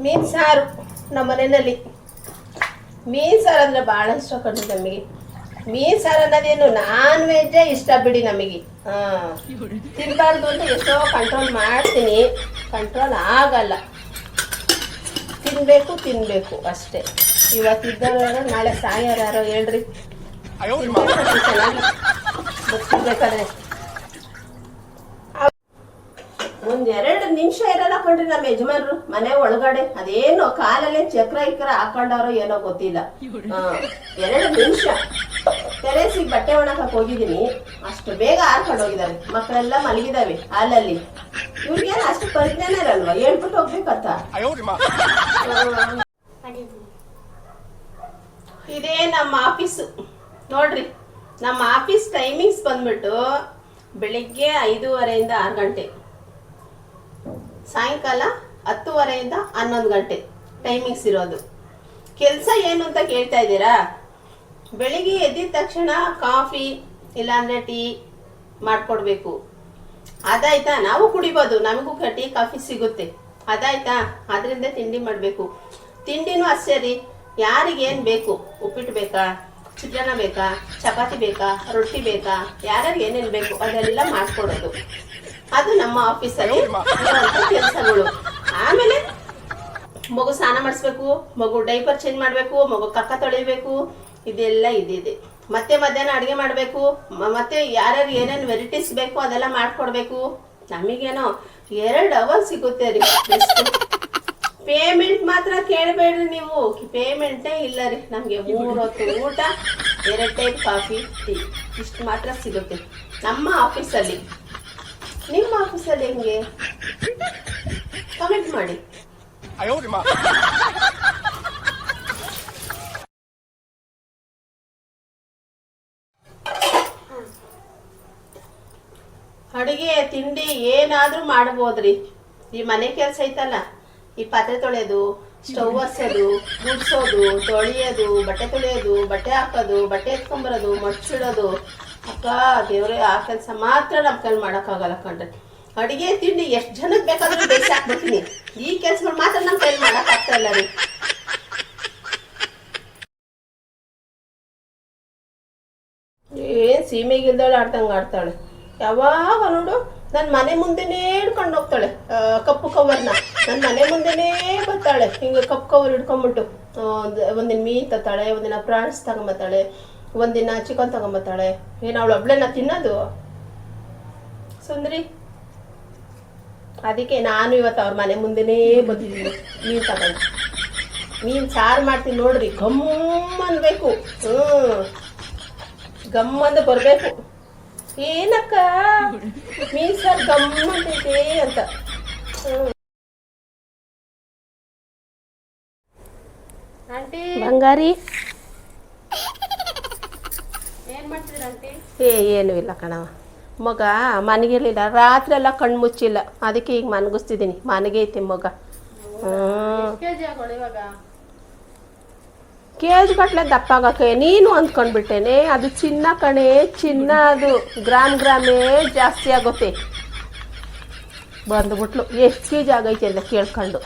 ಮೀನು ಸಾರು ನಮ್ಮ ಮನೆಯಲ್ಲಿ ಮೀನು ಸಾರು ಅಂದರೆ ಭಾಳ ಇಷ್ಟ ಕಣ್ರಿ ನಮಗೆ. ಮೀನು ಸಾರು ಅನ್ನೋದೇನು ನಾನ್ ವೆಜ್ಜೇ ಇಷ್ಟ ಬಿಡಿ ನಮಗೆ. ಹಾಂ. ತಿನ್ಬಾರ್ದು ಅಂತ ಎಷ್ಟೋ ಕಂಟ್ರೋಲ್ ಮಾಡ್ತೀನಿ. ಕಂಟ್ರೋಲ್ ಆಗಲ್ಲ. ತಿನ್ನಬೇಕು ತಿನ್ನಬೇಕು ಅಷ್ಟೇ. ಇವತ್ತಿದ್ದವರು ನಾಳೆ ಸಾಯೋರು ಯಾರೋ ಹೇಳ್ರಿ ಚೆನ್ನಾಗಿ. ಗೊತ್ತಿರ್ಬೇಕಾದ್ರೆ ಒಂದ್ ಎರಡು ನಿಮಿಷ ಇರಲ್ಲ ಕಣ್ರಿ ನಮ್ಮ ಯಜಮಾನ್ರು. ಮನೆ ಒಳಗಡೆ ಅದೇನೋ ಕಾಲಲ್ಲೇ ಚಕ್ರ ಇಕ್ರ ಹಾಕೊಂಡವ್ರೋ ಏನೋ ಗೊತ್ತಿಲ್ಲ. ಎರಡು ನಿಮಿಷ. ತೆರೆಸಿ ಬಟ್ಟೆ ಒಣಕ ಹೋಗಿದ್ದೀನಿ. ಅಷ್ಟು ಬೇಗ ಹಾರ್ಕೊಂಡು ಹೋಗಿದ್ದಾರೆ. ಮಕ್ಕಳೆಲ್ಲ ಮಲಗಿದಾವೆ ಹಾಲಲ್ಲಿ. ಇವ್ರಿಗೇನು ಅಷ್ಟು ಪರಿಜ್ಞಾನ ಇರಲ್ವಾ? ಹೇಳ್ಬಿಟ್ಟು ಹೋಗ್ಬೇಕಂತ? ಇದೇ ನಮ್ಮ ಆಫೀಸ್. ನೋಡ್ರಿ ನಮ್ಮ ಆಫೀಸ್ ಟೈಮಿಂಗ್ಸ್ ಬಂದ್ಬಿಟ್ಟು ಬೆಳಿಗ್ಗೆ ಐದೂವರೆಯಿಂದ ಆರು ಗಂಟೆ. ಸಾಯಂಕಾಲ ಹತ್ತುವರೆಯಿಂದ ಹನ್ನೊಂದು ಗಂಟೆ ಟೈಮಿಂಗ್ಸ್ ಇರೋದು. ಕೆಲಸ ಏನು ಅಂತ ಕೇಳ್ತಾ ಇದ್ದೀರಾ? ಬೆಳಿಗ್ಗೆ ಎದ್ದಿದ ತಕ್ಷಣ ಕಾಫಿ, ಇಲ್ಲಾಂದ್ರೆ ಟೀ ಮಾಡಿಕೊಡ್ಬೇಕು. ಅದಾಯ್ತಾ? ನಾವು ಕುಡಿಬೋದು, ನಮಗೂ ಟೀ, ಕಾಫಿ ಸಿಗುತ್ತೆ. ಅದಾಯ್ತಾ? ಅದರಿಂದ ತಿಂಡಿ ಮಾಡಬೇಕು. ತಿಂಡಿನೂ ಅಷ್ಟೇ ರೀ. ಯಾರಿಗೇನು ಬೇಕು? ಉಪ್ಪಿಟ್ಟು ಬೇಕಾ? ಚಿತ್ರಾನ್ನ ಬೇಕಾ? ಚಪಾತಿ ಬೇಕಾ? ರೊಟ್ಟಿ ಬೇಕಾ? ಯಾರ್ಯಾರಿಗೆ ಏನೇನು ಬೇಕು ಅದೆಲ್ಲ ಮಾಡ್ಕೊಡೋದು. ಅದು ನಮ್ಮ ಆಫೀಸಲ್ಲಿ ಕೆಲಸಗಳು. ಆಮೇಲೆ ಮಗು ಸ್ನಾನ ಮಾಡಿಸ್ಬೇಕು ಮಗು ಡೈಪರ್ ಚೇಂಜ್ ಮಾಡಬೇಕು ಮಗು ಕಕ್ಕ ತೊಳಿಬೇಕು ಇದೆಲ್ಲ ಇದಿದೆ. ಮತ್ತೆ ಮಧ್ಯಾಹ್ನ ಅಡುಗೆ ಮಾಡಬೇಕು ಮತ್ತೆ ಯಾರ್ಯಾರು ಏನೇನು ವೆರೈಟೀಸ್ ಬೇಕು ಅದೆಲ್ಲ ಮಾಡ್ಕೊಡ್ಬೇಕು. ನಮಗೇನೋ ಎರಡು ಅವರ್ ಸಿಗುತ್ತೆ ರೀ ಪೇಮೆಂಟ್ ಮಾತ್ರ ಕೇಳಬೇಡ್ರಿ ನೀವು. ಪೇಮೆಂಟೇ ಇಲ್ಲ ರೀ ನಮಗೆ ಮೂರು ಹೊತ್ತು ಊಟ ಎರಡು ಟೈಪ್ ಕಾಫಿ ಟೀ ಇಷ್ಟು ಮಾತ್ರ ಸಿಗುತ್ತೆ. ನಮ್ಮ ಆಫೀಸಲ್ಲಿ ನಿಮ್ಮ ಆಫೀಸಲ್ಲಿ ಹೆಂಗೆ? ಕಮೆಂಟ್ ಮಾಡಿ. ಅಡುಗೆ ತಿಂಡಿ ಏನಾದ್ರೂ ಮಾಡ್ಬೋದ್ರಿ. ಈ ಮನೆ ಕೆಲಸ ಐತಲ್ಲ ಈ ಪಾತ್ರೆ ತೊಳೆಯೋದು ಸ್ಟೌವ್ ಹಸೋದು ಗುಡ್ಸೋದು ತೊಳೆಯೋದು ಬಟ್ಟೆ ತೊಳೆಯೋದು ಬಟ್ಟೆ ಹಾಕೋದು ಬಟ್ಟೆ ಎತ್ಕೊಂಬರೋದು ಮಚ್ಚಿಡೋದು ಅಕ್ಕ, ದೇವ್ರೆ, ಆ ಕೆಲಸ ಮಾತ್ರ ನಮ್ಮ ಕೈಲಿ ಆಗಲ್ಲ ಕಂಡ್ರೆ ಅಡಿಗೆ, ತಿಂಡಿ, ಎಷ್ಟು ಜನಕ್ಕೆ ಬೇಕಾದ್ರೂ ಬೇಯಿಸಿ ಹಾಕ್ಬಿಡ್ತೀನಿ. ಈ ಕೆಲ್ಸಗಳು ಮಾತ್ರ ನಮ್ ಕೈಲಿ ಆಗ್ತಾ ಇಲ್ಲ ರೀ. ಏನ್ ಸೀಮೆಗಿಲ್ದಾಳೆ ಆಡ್ತಂಗ ಆಡ್ತಾಳೆ. ಯಾವಾಗ ನೋಡು ನನ್ನ ಮನೆ ಮುಂದೆನೇ ಹಿಡ್ಕೊಂಡು ಹೋಗ್ತಾಳೆ. ಕಪ್ಪು ಕವರ್ನ. ನನ್ನ ಮನೆ ಮುಂದೆನೇ ಬರ್ತಾಳೆ. ಹಿಂಗೆ ಕಪ್ಪು ಕವರ್ ಹಿಡ್ಕೊಂಬಿಟ್ಟು ಒಂದಿನ ಮೀನ್ ತತ್ತಾಳೆ ಒಂದಿನ ಪ್ರಾಣಿಸ್ ತಗೊಂಬತ್ತಾಳೆ ಒಂದಿನ ಚಿಕನ್ ತಗೊಂಬತ್ತಾಳೆ. ಏನು ಅವಳು ಒಬ್ಳೆನ ತಿನ್ನೋದು? ಸುಂದ್ರಿ. ಅದಕ್ಕೆ ನಾನು ಇವತ್ತು ಅವ್ರ ಮನೆ ಮುಂದೆನೇ ಬಂದಿದ್ದೀನಿ. ಮೀನು ತಗೊಂಡು. ಮೀನು ಸಾರು ಮಾಡ್ತೀನಿ ನೋಡ್ರಿ. ಗಮ್ಮ ಅನ್ಬೇಕು ಹ್ಞೂ ಅಂತ ಬರ್ಬೇಕು. ಏನಕ್ಕ? ಮೀನ್ ಸಾರ್ ಗಮ್ಮಂತೈತೆ ಅಂತ. ಆಂಟಿ. ಬಂಗಾರಿ. ಏ ಏನೂ ಇಲ್ಲ ಕಣವ ಮಗ ಮನಗಿರ್ಲಿಲ್ಲ ರಾತ್ರಿ ಎಲ್ಲ ಕಣ್ಣು ಮುಚ್ಚಿಲ್ಲ. ಅದಕ್ಕೆ ಈಗ ಮನಗಿಸ್ತಿದ್ದೀನಿ. ಮನೆಗೆ ಐತಿ ಮಗ. ಕೆಜಿ ಗಟ್ಲೆ ದಪ್ಪಾಗಕ್ಕೆ ನೀನು ಅಂದ್ಕೊಂಡ್ಬಿಟ್ಟೇನೆ. ಅದು ಚಿನ್ನ ಕಣೆ ಚಿನ್ನ ಅದು ಗ್ರಾಮ್ ಗ್ರಾಮೇ ಜಾಸ್ತಿ ಆಗುತ್ತೆ. ಬಂದ್ಬಿಟ್ಲು. ಎಷ್ಟು ಕೆ ಜಿ ಆಗೈತೆ ಅಂತ ಕೇಳ್ಕೊಂಡು.